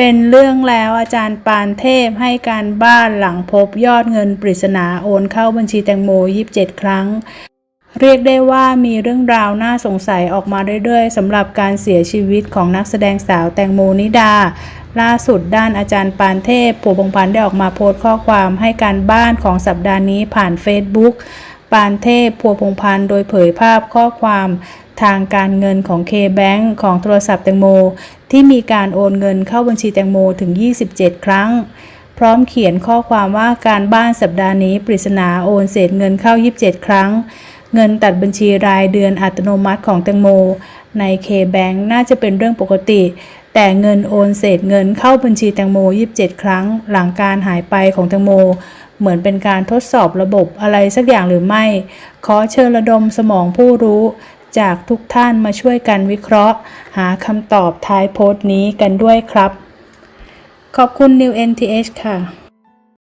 เป็นเรื่องแล้วอาจารย์ปานเทพให้การบ้านหลังพบยอดเงินปริศนาโอนเข้าบัญชีแตงโม 27 ครั้ง เรียกได้ว่ามีเรื่องราวน่าสงสัยออกมาเรื่อยๆสำหรับการเสียชีวิตของนักแสดงสาวแตงโมนิดา ล่าสุดด้านอาจารย์ปานเทพผัวพงพันได้ออกมาโพสต์ข้อความให้การบ้านของสัปดาห์นี้ผ่านเฟซบุ๊ก ปานเทพพัวพงพันธ์โดยเผยภาพข้อความทางการเงินของ K-Bank ของโทรศัพท์แตงโม ที่มีการโอนเงินเข้าบัญชีแตงโมถึง 27 ครั้ง พร้อมเขียนข้อความว่าการบ้านสัปดาห์นี้ปริศนาโอนเศษเงินเข้า 27 ครั้ง เงินตัดบัญชีรายเดือนอัตโนมัติของแตงโม ใน K-Bank น่าจะเป็นเรื่องปกติ แต่เงินโอนเศษเงินเข้าบัญชีแตงโม 27 ครั้ง หลังการหายไปของแตงโม เหมือนเป็นการทดสอบระบบอะไรสักอย่างหรือไม่ ขอเชิญระดมสมองผู้รู้จากทุกท่านมาช่วยกันวิเคราะห์ หาคำตอบท้ายโพสต์นี้กันด้วยครับ ขอบคุณ New NTH ค่ะ